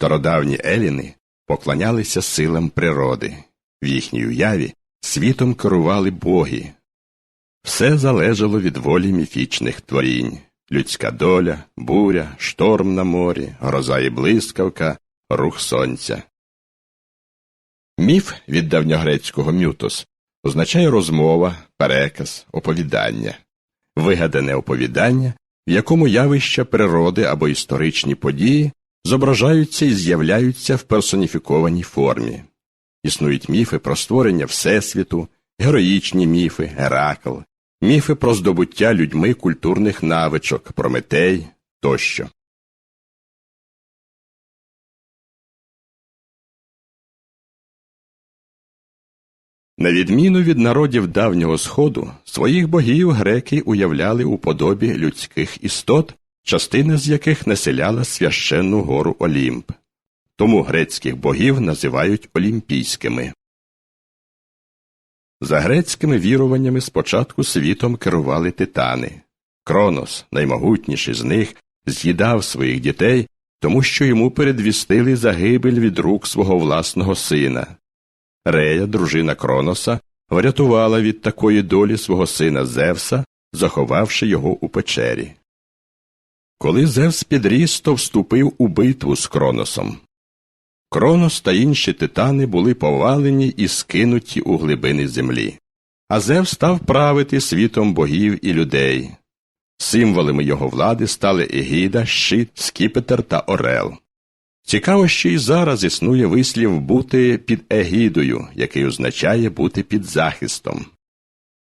Стародавні еліни поклонялися силам природи. В їхній уяві світом керували боги. Все залежало від волі міфічних творінь людська доля, буря, шторм на морі, гроза і блискавка, рух сонця. Міф від давньогрецького мютос означає розмова, переказ, оповідання, вигадане оповідання, в якому явища природи або історичні події зображаються і з'являються в персоніфікованій формі. Існують міфи про створення Всесвіту, героїчні міфи, Геракл, міфи про здобуття людьми культурних навичок, Прометей тощо. На відміну від народів давнього Сходу, своїх богів греки уявляли у подобі людських істот, частина з яких населяла священну гору Олімп. Тому грецьких богів називають олімпійськими. За грецькими віруваннями спочатку світом керували титани. Кронос, наймогутніший з них, з'їдав своїх дітей, тому що йому передвістили загибель від рук свого власного сина. Рея, дружина Кроноса, врятувала від такої долі свого сина Зевса, заховавши його у печері. Коли Зевс підріс, то вступив у битву з Кроносом. Кронос та інші титани були повалені і скинуті у глибини землі. А Зевс став правити світом богів і людей. Символами його влади стали Егіда, Щит, Скіпетр та Орел. Цікаво, що і зараз існує вислів бути під егідою, який означає бути під захистом.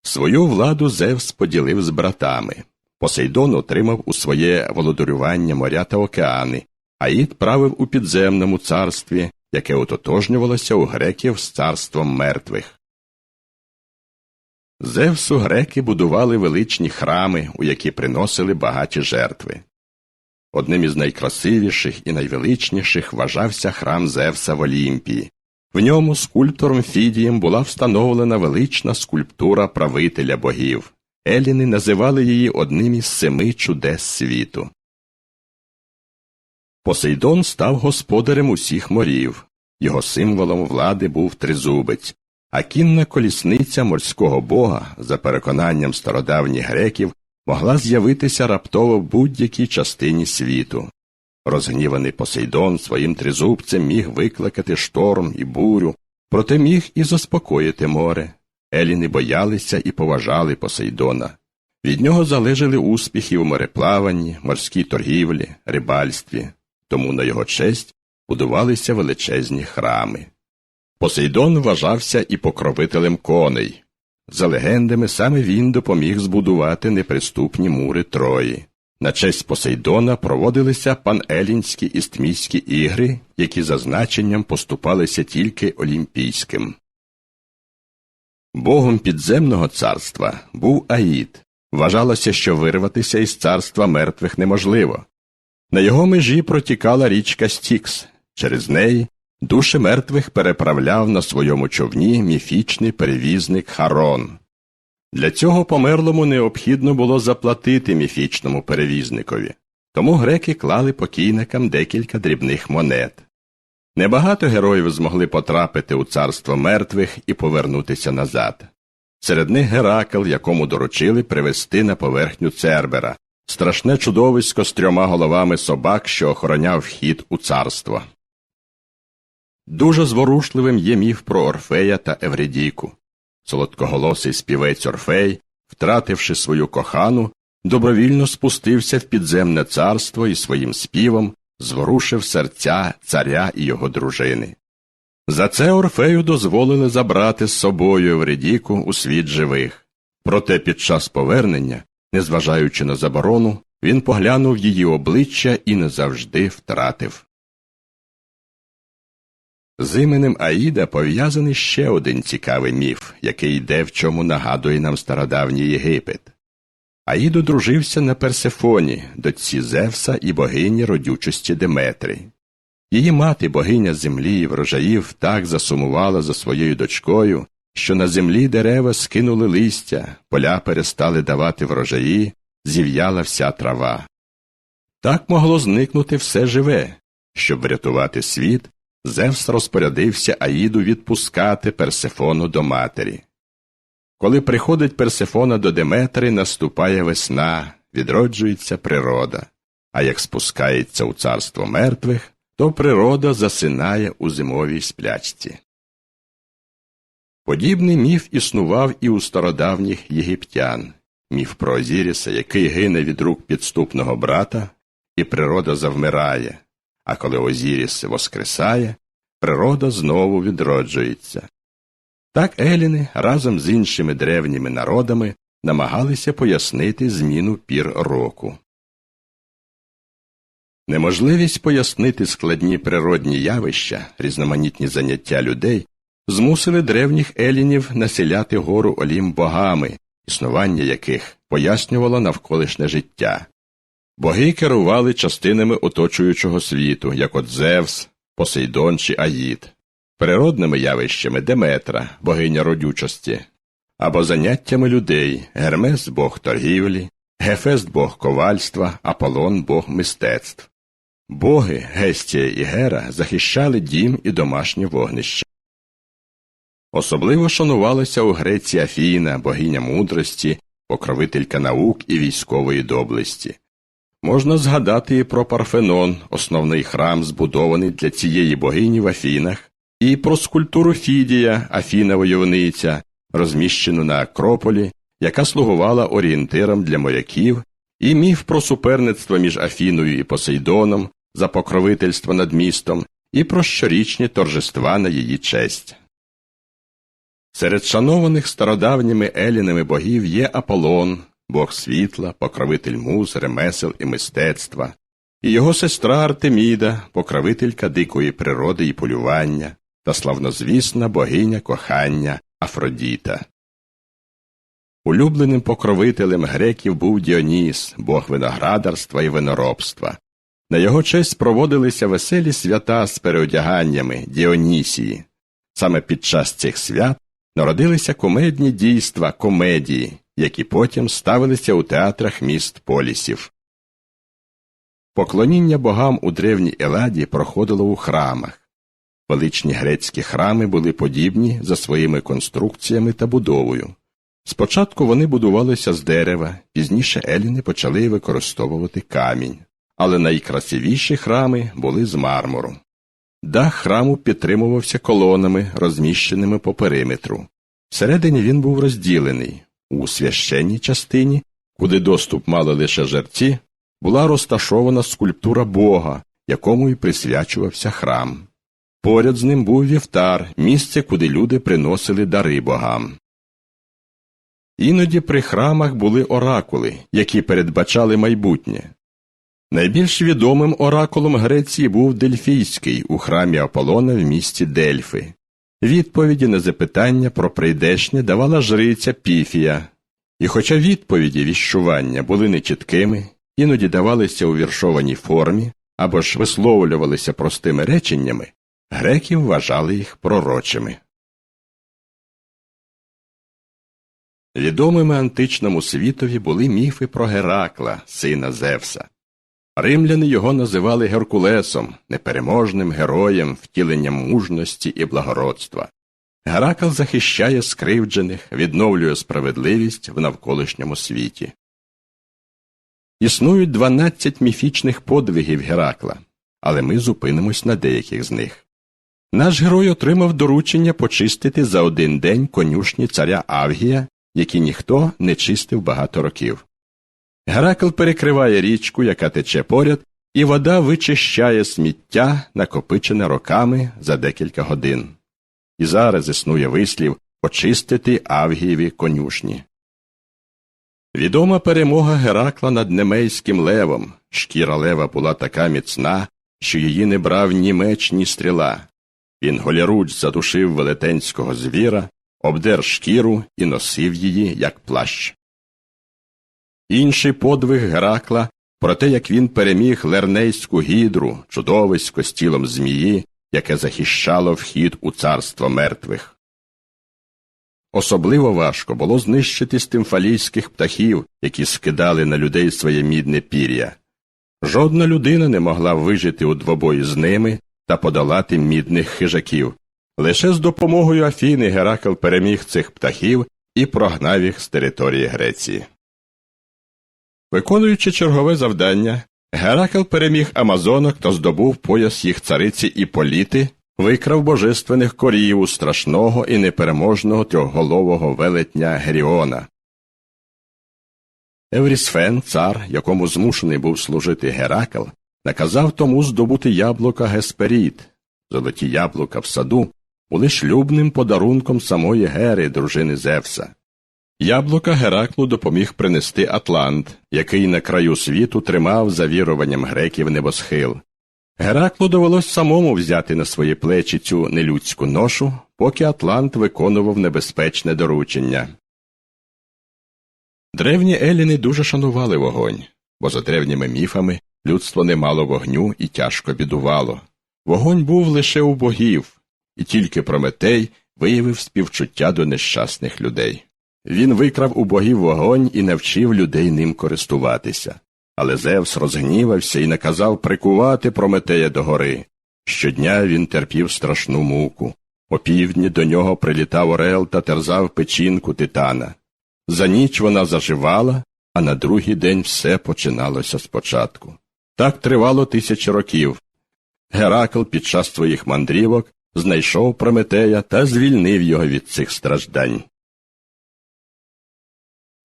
Свою владу Зевс поділив з братами. Посейдон отримав у своє володарювання моря та океани, Аїд правив у підземному царстві, яке ототожнювалося у греків з царством мертвих. Зевсу греки будували величні храми, у які приносили багаті жертви. Одним із найкрасивіших і найвеличніших вважався храм Зевса в Олімпії. В ньому скульптором Фідієм була встановлена велична скульптура правителя богів. Еліни називали її одним із семи чудес світу. Посейдон став господарем усіх морів. Його символом влади був тризубець, а кінна колісниця морського бога, за переконанням стародавніх греків, могла з'явитися раптово в будь-якій частині світу. Розгніваний Посейдон своїм тризубцем міг викликати шторм і бурю, проте міг і заспокоїти море. Еліни боялися і поважали Посейдона. Від нього залежали успіхи у мореплаванні, морській торгівлі, рибальстві, тому на його честь будувалися величезні храми. Посейдон вважався і покровителем коней. За легендами, саме він допоміг збудувати неприступні мури Трої. На честь Посейдона проводилися панелінські істмійські ігри, які за значенням поступалися тільки олімпійським. Богом підземного царства був Аїд. Вважалося, що вирватися із царства мертвих неможливо. На його межі протікала річка Стікс. Через неї душі мертвих переправляв на своєму човні міфічний перевізник Харон. Для цього померлому необхідно було заплатити міфічному перевізникові, тому греки клали покійникам декілька дрібних монет. Небагато героїв змогли потрапити у царство мертвих і повернутися назад. Серед них Геракл, якому доручили привести на поверхню Цербера, страшне чудовисько з трьома головами собак, що охороняв вхід у царство. Дуже зворушливим є міф про Орфея та Евредійку. Солодкоголосий співець Орфей, втративши свою кохану, добровільно спустився в підземне царство і своїм співом зворушив серця царя і його дружини. За це Орфею дозволили забрати з собою Евредіку у світ живих. Проте під час повернення, незважаючи на заборону, він поглянув її обличчя і назавжди втратив. З іменем Аїда пов'язаний ще один цікавий міф, який йде в чому нагадує нам стародавній Єгипет. Аїд одружився на Персефоні, дочці Зевса і богині родючості Деметри. Її мати, богиня землі і врожаїв, так засумувала за своєю дочкою, що на землі дерева скинули листя, поля перестали давати врожаї, зів'яла вся трава. Так могло зникнути все живе, Щоб врятувати світ, Зевс розпорядився Аїду відпускати Персефону до матері. Коли приходить Персефона до Деметри, наступає весна, відроджується природа, а як спускається у царство мертвих, то природа засинає у зимовій сплячці. Подібний міф існував і у стародавніх єгиптян, міф про Озіріса, який гине від рук підступного брата, і природа завмирає, а коли Озіріс воскресає, природа знову відроджується. Так еліни разом з іншими древніми народами намагалися пояснити зміну пір року. Неможливість пояснити складні природні явища, різноманітні заняття людей змусили древніх елінів населяти гору Олім богами, існування яких пояснювало навколишнє життя. Боги керували частинами оточуючого світу, як от Зевс, Посейдон чи Аїд, природними явищами Деметра, богиня родючості, або заняттями людей Гермес бог торгівлі, Гефест бог ковальства, Аполлон бог мистецтв. Боги Гестія і Гера захищали дім і домашнє вогнище. Особливо шанувалася у Греції Афіна, богиня мудрості, покровителька наук і військової доблесті. Можна згадати і про Парфенон, основний храм, збудований для цієї богині в Афінах, і про скульптуру Фідія, Афіна войовниця, розміщену на Акрополі, яка слугувала орієнтиром для моряків, і міф про суперництво між Афіною і Посейдоном за покровительство над містом, і про щорічні торжества на її честь. Серед шанованих стародавніми елінами богів є Аполлон, бог світла, покровитель муз, ремесел і мистецтва, і його сестра Артеміда, покровителька дикої природи і полювання, та славнозвісна богиня кохання Афродіта. Улюбленим покровителем греків був Діоніс, бог виноградарства і виноробства. На його честь проводилися веселі свята з переодяганнями Діонісії. Саме під час цих свят народилися комедні дійства комедії, які потім ставилися у театрах міст полісів. Поклоніння богам у древній Еладі проходило у храмах. Величні грецькі храми були подібні за своїми конструкціями та будовою. Спочатку вони будувалися з дерева, пізніше еліни почали використовувати камінь, але найкрасивіші храми були з мармуру. Дах храму підтримувався колонами, розміщеними по периметру. Всередині він був розділений. У священній частині, куди доступ мали лише жерці, була розташована скульптура Бога, якому й присвячувався храм. Поряд з ним був вівтар, місце, куди люди приносили дари богам. Іноді при храмах були оракули, які передбачали майбутнє. Найбільш відомим оракулом Греції був Дельфійський у храмі Аполлона в місті Дельфи. Відповіді на запитання про прийдешнє давала жриця Піфія, і хоча відповіді віщування були нечіткими, іноді давалися у віршованій формі або ж висловлювалися простими реченнями, греки вважали їх пророчими. Відомими античному світові були міфи про Геракла, сина Зевса. Римляни його називали Геркулесом, непереможним героєм, втіленням мужності і благородства. Геракл захищає скривджених, відновлює справедливість в навколишньому світі. Існують 12 міфічних подвигів Геракла, але ми зупинимось на деяких з них. Наш герой отримав доручення почистити за один день конюшні царя Авгія, які ніхто не чистив багато років. Геракл перекриває річку, яка тече поряд, і вода вичищає сміття, накопичене роками за декілька годин. І зараз існує вислів очистити Авгієві конюшні. Відома перемога Геракла над Немейським левом. Шкіра лева була така міцна, що її не брав ні меч, ні стріла. Він голіруч задушив велетенського звіра, обдер шкіру і носив її, як плащ. Інший подвиг Геракла про те, як він переміг лернейську гідру, чудовисько з тілом змії, яке захищало вхід у царство мертвих. Особливо важко було знищити стимфалійських птахів, які скидали на людей своє мідне пір'я. Жодна людина не могла вижити у двобої з ними та подолати мідних хижаків. Лише з допомогою Афіни Геракл переміг цих птахів і прогнав їх з території Греції. Виконуючи чергове завдання, Геракл переміг Амазонок та здобув пояс їх цариці Іполіти, викрав божественних корів у страшного і непереможного трьохголового велетня Геріона. Еврісфен, цар, якому змушений був служити Геракл, наказав тому здобути яблука Гесперід. Золоті яблука в саду були шлюбним подарунком самої Гери, дружини Зевса. Яблука Гераклу допоміг принести Атлант, який на краю світу тримав за віруванням греків небосхил. Гераклу довелось самому взяти на свої плечі цю нелюдську ношу, поки Атлант виконував небезпечне доручення. Древні еліни дуже шанували вогонь, бо за древніми міфами людство не мало вогню і тяжко бідувало. Вогонь був лише у богів, і тільки Прометей виявив співчуття до нещасних людей. Він викрав у богів вогонь і навчив людей ним користуватися. Але Зевс розгнівався і наказав прикувати Прометея до гори. Щодня він терпів страшну муку. Опівдні до нього прилітав орел та терзав печінку титана. За ніч вона заживала, а на другий день все починалося спочатку. Так тривало тисячі років. Геракл під час своїх мандрівок знайшов Прометея та звільнив його від цих страждань.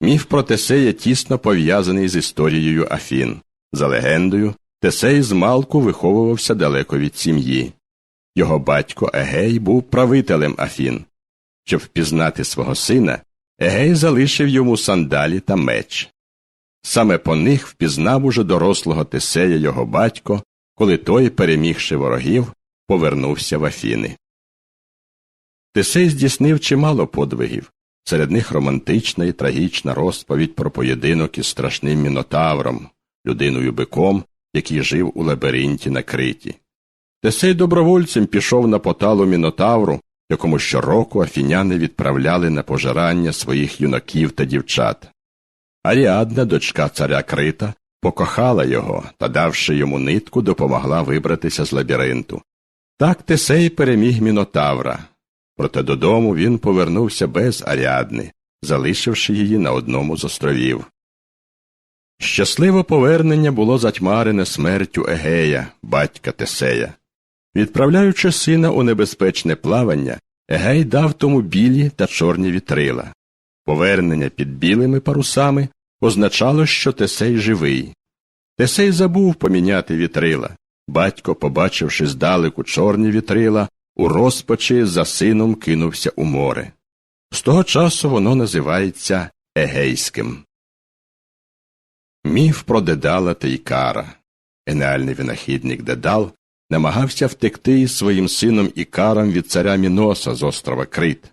Міф про Тесея тісно пов'язаний з історією Афін. За легендою, Тесей з малку виховувався далеко від сім'ї. Його батько Егей був правителем Афін. Щоб впізнати свого сина, Егей залишив йому сандалі та меч. Саме по них впізнав уже дорослого Тесея його батько, коли той, перемігши ворогів, повернувся в Афіни. Тесей здійснив чимало подвигів. Серед них романтична і трагічна розповідь про поєдинок із страшним мінотавром, людиною биком, який жив у лабіринті на криті. Тесей добровольцем пішов на поталу мінотавру, якому щороку афіняни відправляли на пожирання своїх юнаків та дівчат. Аріадна, дочка царя Крита, покохала його та, давши йому нитку, допомогла вибратися з лабіринту. Так Тесей переміг мінотавра, проте додому він повернувся без Аріадни, залишивши її на одному з островів. Щасливе повернення було затьмарене смертю Егея, батька Тесея. Відправляючи сина у небезпечне плавання, Егей дав тому білі та чорні вітрила. Повернення під білими парусами означало, що Тесей живий. Тесей забув поміняти вітрила. Батько, побачивши здалеку чорні вітрила, у розпачі за сином кинувся у море. З того часу воно називається Егейським. Міф про Дедала та Ікара. Геніальний винахідник Дедал намагався втекти із своїм сином Ікаром від царя Міноса з острова Крит.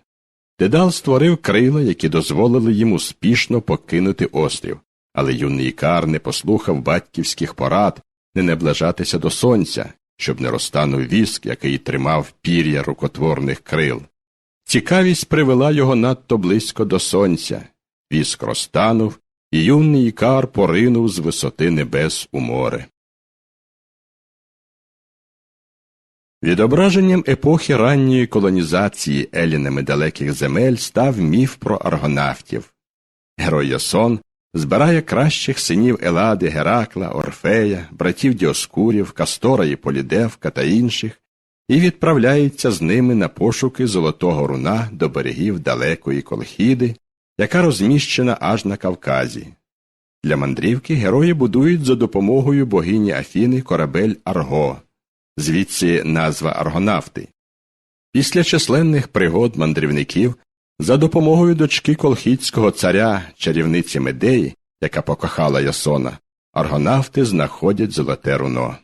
Дедал створив крила, які дозволили йому успішно покинути острів, але юний Ікар не послухав батьківських порад не наближатися до сонця, щоб не розтанув віск, який тримав пір'я рукотворних крил. Цікавість привела його надто близько до сонця. Віск розтанув, і юний Ікар поринув з висоти небес у море. Відображенням епохи ранньої колонізації елінами далеких земель став міф про аргонавтів. Герой Ясон збирає кращих синів Елади, Геракла, Орфея, братів Діоскурів, Кастора і Полідевка та інших і відправляється з ними на пошуки золотого руна до берегів далекої Колхіди, яка розміщена аж на Кавказі. Для мандрівки герої будують за допомогою богині Афіни корабель Арго, звідси назва Аргонавти. Після численних пригод мандрівників за допомогою дочки колхідського царя, чарівниці Медеї, яка покохала Ясона, аргонавти знаходять золоте руно.